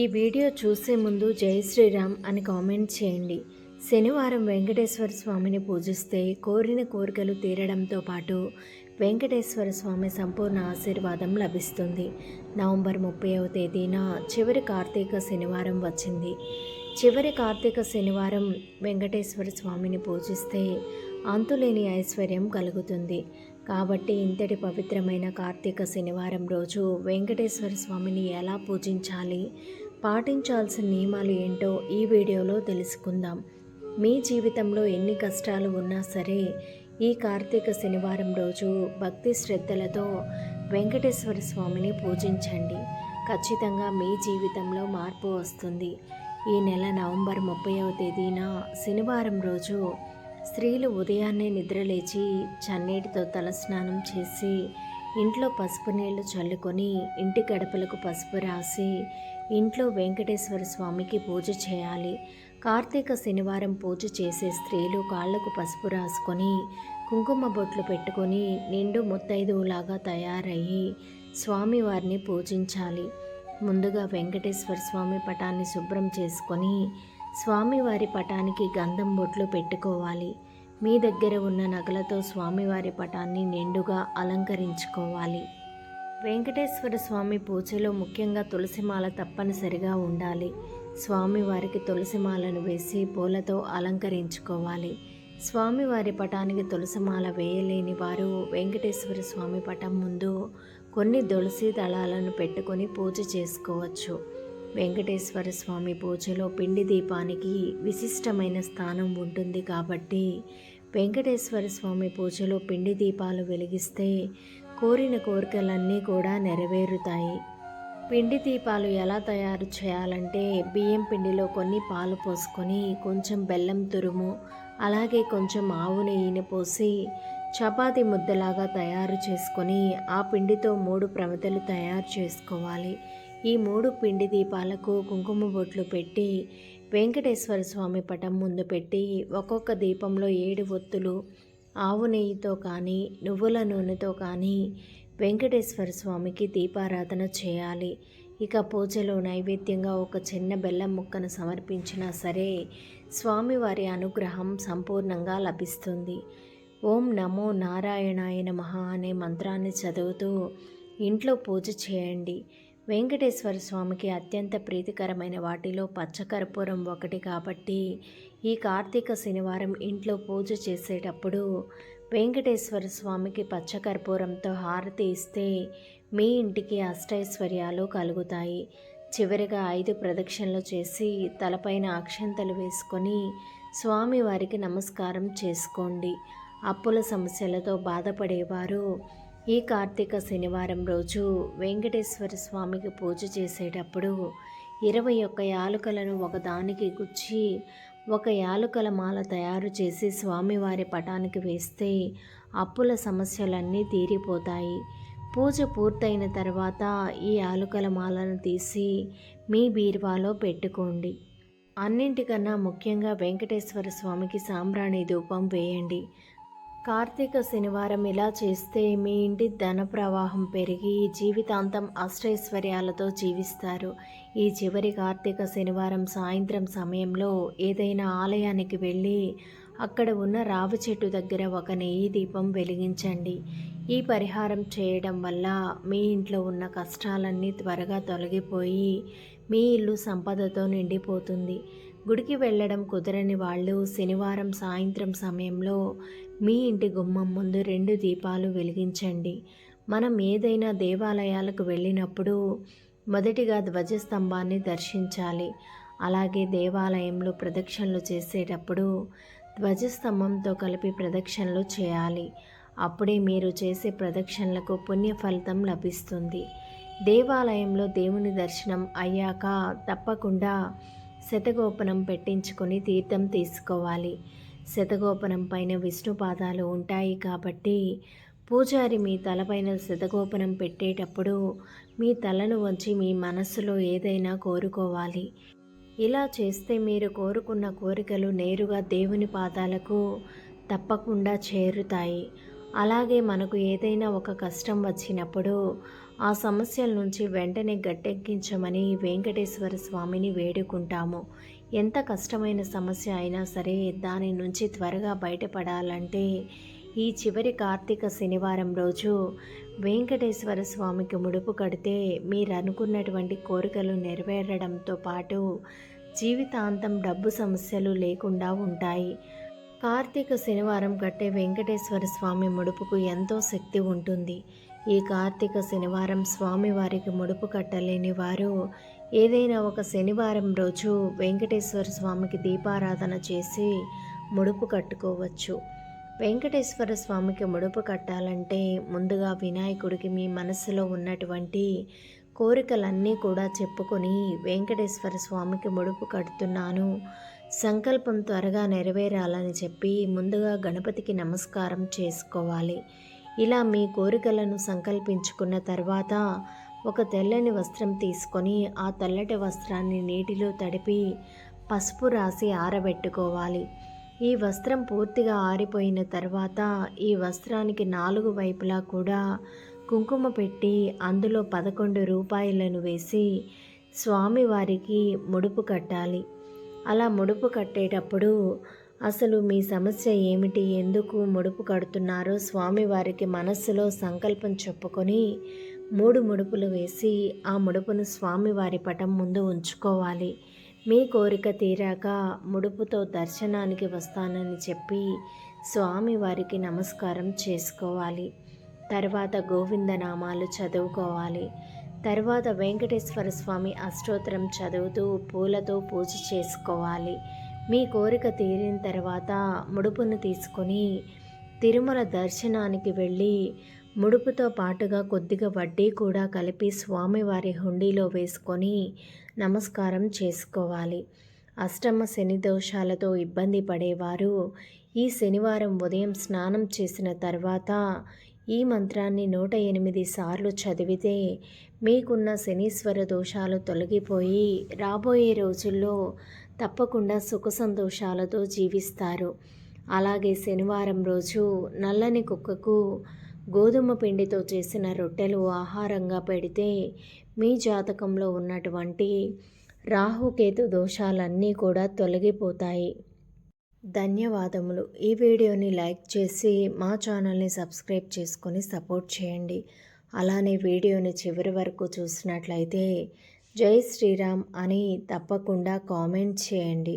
ఈ వీడియో చూసే ముందు జై శ్రీరామ్ అని కామెంట్ చేయండి. శనివారం వెంకటేశ్వర స్వామిని పూజిస్తే కోరిన కోరికలు తీరడంతో పాటు వెంకటేశ్వర స్వామి సంపూర్ణ ఆశీర్వాదం లభిస్తుంది. నవంబర్ ముప్పైవ తేదీన చివరి కార్తీక శనివారం వచ్చింది. చివరి కార్తీక శనివారం వెంకటేశ్వర స్వామిని పూజిస్తే అంతులేని ఐశ్వర్యం కలుగుతుంది. కాబట్టి ఇంతటి పవిత్రమైన కార్తీక శనివారం రోజు వెంకటేశ్వర స్వామిని ఎలా పూజించాలి? పాటించాల్సిన నియమాలు ఏంటో ఈ వీడియోలో తెలుసుకుందాం. మీ జీవితంలో ఎన్ని కష్టాలు ఉన్నా సరే ఈ కార్తీక శనివారం రోజు భక్తి శ్రద్ధలతో వెంకటేశ్వర స్వామిని పూజించండి. ఖచ్చితంగా మీ జీవితంలో మార్పు వస్తుంది. ఈ నెల నవంబర్ ముప్పైవ తేదీన శనివారం రోజు స్త్రీలు ఉదయాన్నే నిద్రలేచి చన్నీటితో తలస్నానం చేసి ఇంట్లో పసుపు నీళ్ళు చల్లుకొని ఇంటి గడపలకు పసుపు రాసి ఇంట్లో వెంకటేశ్వర స్వామికి పూజ చేయాలి. కార్తీక శనివారం పూజ చేసే స్త్రీలు కాళ్ళకు పసుపు రాసుకొని కుంకుమ బొట్లు పెట్టుకొని నిండు ముత్తైదువులాగా తయారయ్యి స్వామివారిని పూజించాలి. ముందుగా వెంకటేశ్వర స్వామి పటాన్ని శుభ్రం చేసుకొని స్వామివారి పటానికి గంధం బొట్లు పెట్టుకోవాలి. మీ దగ్గర ఉన్న నగలతో స్వామివారి పటాన్ని నిండుగా అలంకరించుకోవాలి. వెంకటేశ్వర స్వామి పూజలో ముఖ్యంగా తులసిమాల తప్పనిసరిగా ఉండాలి. స్వామివారికి తులసిమాలను వేసి పూలతో అలంకరించుకోవాలి. స్వామివారి పటానికి తులసిమాల వేయలేని వారు వెంకటేశ్వర స్వామి పటం ముందు కొన్ని తులసి దళాలను పెట్టుకొని పూజ చేసుకోవచ్చు. వెంకటేశ్వర స్వామి పూజలో పిండి దీపానికి విశిష్టమైన స్థానం ఉంటుంది కాబట్టి వెంకటేశ్వర స్వామి పూజలో పిండి దీపాలు వెలిగిస్తే కోరిన కోరికలన్నీ కూడా నెరవేరుతాయి. పిండి దీపాలు ఎలా తయారు చేయాలంటే బియ్యం పిండిలో కొన్ని పాలు పోసుకొని కొంచెం బెల్లం తురుము అలాగే కొంచెం ఆవు నెయ్యిని పోసి చపాతి ముద్దలాగా తయారు చేసుకొని ఆ పిండితో మూడు ప్రమితలు తయారు చేసుకోవాలి. ఈ మూడు పిండి దీపాలకు కుంకుమ బొట్లు పెట్టి వెంకటేశ్వర స్వామి పటం ముందు పెట్టి ఒక్కొక్క దీపంలో ఏడు ఒత్తులు ఆవు నెయ్యితో కానీ నువ్వుల నూనెతో కానీ వెంకటేశ్వర స్వామికి దీపారాధన చేయాలి. ఇక పూజలో నైవేద్యంగా ఒక చిన్న బెల్లం ముక్కను సమర్పించినా సరే స్వామివారి అనుగ్రహం సంపూర్ణంగా లభిస్తుంది. ఓం నమో నారాయణాయ మహా అనే మంత్రాన్ని చదువుతూ ఇంట్లో పూజ చేయండి. వెంకటేశ్వర స్వామికి అత్యంత ప్రీతికరమైన వాటిలో పచ్చకర్పూరం ఒకటి కాబట్టి ఈ కార్తీక శనివారం ఇంట్లో పూజ చేసేటప్పుడు వెంకటేశ్వర స్వామికి పచ్చకర్పూరంతో హారతి ఇస్తే మీ ఇంటికి అష్టైశ్వర్యాలు కలుగుతాయి. చివరిగా ఐదు ప్రదక్షిణలు చేసి తలపైన అక్షంతలు వేసుకొని స్వామివారికి నమస్కారం చేసుకోండి. అప్పుల సమస్యలతో బాధపడేవారు ఈ కార్తీక శనివారం రోజు వెంకటేశ్వర స్వామికి పూజ చేసేటప్పుడు ఇరవై ఒక్క యాలుకలను ఒకదానికి గుచ్చి ఒక యాలుకల మాల తయారు చేసి స్వామివారి పటానికి వేస్తే అప్పుల సమస్యలన్నీ తీరిపోతాయి. పూజ పూర్తయిన తర్వాత ఈ యాలుకల మాలను తీసి మీ బీరువాలో పెట్టుకోండి. అన్నింటికన్నా ముఖ్యంగా వెంకటేశ్వర స్వామికి సాంబ్రాణి ధూపం వేయండి. కార్తీక శనివారం ఇలా చేస్తే మీ ఇంటి ధన ప్రవాహం పెరిగి జీవితాంతం అష్టైశ్వర్యాలతో జీవిస్తారు. ఈ చివరి కార్తీక శనివారం సాయంత్రం సమయంలో ఏదైనా ఆలయానికి వెళ్ళి అక్కడ ఉన్న రావి చెట్టు దగ్గర ఒక నెయ్యి దీపం వెలిగించండి. ఈ పరిహారం చేయడం వల్ల మీ ఇంట్లో ఉన్న కష్టాలన్నీ త్వరగా తొలగిపోయి మీ ఇల్లు సంపదతో నిండిపోతుంది. గుడికి వెళ్ళడం కుదరని వాళ్ళు శనివారం సాయంత్రం సమయంలో మీ ఇంటి గుమ్మం ముందు రెండు దీపాలు వెలిగించండి. మనం ఏదైనా దేవాలయాలకు వెళ్ళినప్పుడు మొదటిగా ధ్వజస్తంభాన్ని దర్శించాలి. అలాగే దేవాలయంలో ప్రదక్షిణలు చేసేటప్పుడు ధ్వజస్తంభంతో కలిపి ప్రదక్షిణలు చేయాలి. అప్పుడే మీరు చేసే ప్రదక్షిణలకు పుణ్య ఫలితం లభిస్తుంది. దేవాలయంలో దేవుని దర్శనం అయ్యాక తప్పకుండా శతగోపనం పెట్టించుకొని తీర్థం తీసుకోవాలి. శతగోపనం పైన విష్ణు పాదాలు ఉంటాయి కాబట్టి పూజారి మీ తలపైన శతగోపనం పెట్టేటప్పుడు మీ తలను వంచి మీ మనస్సులో ఏదైనా కోరుకోవాలి. ఇలా చేస్తే మీరు కోరుకున్న కోరికలు నేరుగా దేవుని పాదాలకు తప్పకుండా చేరుతాయి. అలాగే మనకు ఏదైనా ఒక కష్టం వచ్చినప్పుడు ఆ సమస్యల నుంచి వెంటనే గట్టెక్కించమని వెంకటేశ్వర స్వామిని వేడుకుంటాము. ఎంత కష్టమైన సమస్య అయినా సరే దాని నుంచి త్వరగా బయటపడాలంటే ఈ చివరి కార్తీక శనివారం రోజు వెంకటేశ్వర స్వామికి ముడుపు కడితే మీరు అనుకున్నటువంటి కోరికలు నెరవేరడంతో పాటు జీవితాంతం డబ్బు సమస్యలు లేకుండా ఉంటాయి. కార్తీక శనివారం కట్టే వెంకటేశ్వర స్వామి ముడుపుకు ఎంతో శక్తి ఉంటుంది. ఈ కార్తీక శనివారం స్వామివారికి ముడుపు కట్టలేని వారు ఏదైనా ఒక శనివారం రోజు వెంకటేశ్వర స్వామికి దీపారాధన చేసి ముడుపు కట్టుకోవచ్చు. వెంకటేశ్వర స్వామికి ముడుపు కట్టాలంటే ముందుగా వినాయకుడికి మీ మనసులో ఉన్నటువంటి కోరికలన్నీ కూడా చెప్పుకొని వెంకటేశ్వర స్వామికి ముడుపు కడుతున్నాను. సంకల్పం త్వరగా నెరవేరాలని చెప్పి ముందుగా గణపతికి నమస్కారం చేసుకోవాలి. ఇలా మీ కోరికలను సంకల్పించుకున్న తర్వాత ఒక తెల్లని వస్త్రం తీసుకొని ఆ తెల్లటి వస్త్రాన్ని నీటిలో తడిపి పసుపు రాసి ఆరబెట్టుకోవాలి. ఈ వస్త్రం పూర్తిగా ఆరిపోయిన తర్వాత ఈ వస్త్రానికి నాలుగు వైపులా కూడా కుంకుమ పెట్టి అందులో పదకొండు రూపాయలను వేసి స్వామివారికి ముడుపు కట్టాలి. అలా ముడుపు కట్టేటప్పుడు అసలు మీ సమస్య ఏమిటి? ఎందుకు ముడుపు కడుతున్నారో స్వామివారికి మనస్సులో సంకల్పం చెప్పుకొని మూడు ముడుపులు వేసి ఆ ముడుపును స్వామివారి పటం ముందు ఉంచుకోవాలి. మీ కోరిక తీరాక ముడుపుతో దర్శనానికి వస్తానని చెప్పి స్వామివారికి నమస్కారం చేసుకోవాలి. తర్వాత గోవిందనామాలు చదువుకోవాలి. తర్వాత వెంకటేశ్వర స్వామి అష్టోత్తరం చదువుతూ పూలతో పూజ చేసుకోవాలి. మీ కోరిక తీరిన తర్వాత ముడుపును తీసుకొని తిరుమల దర్శనానికి వెళ్ళి ముడుపుతో పాటుగా కొద్దిగా వడ్డీ కూడా కలిపి స్వామివారి హుండీలో వేసుకొని నమస్కారం చేసుకోవాలి. అష్టమ శని దోషాలతో ఇబ్బంది పడేవారు. ఈ శనివారం ఉదయం స్నానం చేసిన తర్వాత ఈ మంత్రాన్ని నూట ఎనిమిది సార్లు చదివితే మీకున్న శనీశ్వర దోషాలు తొలగిపోయి రాబోయే రోజుల్లో తప్పకుండా సుఖ సంతోషాలతో జీవిస్తారు. అలాగే శనివారం రోజు నల్లని కుక్కకు గోధుమ పిండితో చేసిన రొట్టెలు ఆహారంగా పెడితే మీ జాతకంలో ఉన్నటువంటి రాహుకేతు దోషాలన్నీ కూడా తొలగిపోతాయి. ధన్యవాదములు. ఈ వీడియోని లైక్ చేసి మా ఛానల్ని సబ్స్క్రైబ్ చేసుకొని సపోర్ట్ చేయండి. అలానే వీడియోని చివరి వరకు చూసినట్లయితే జై శ్రీరామ్ అని తప్పకుండా కామెంట్ చేయండి.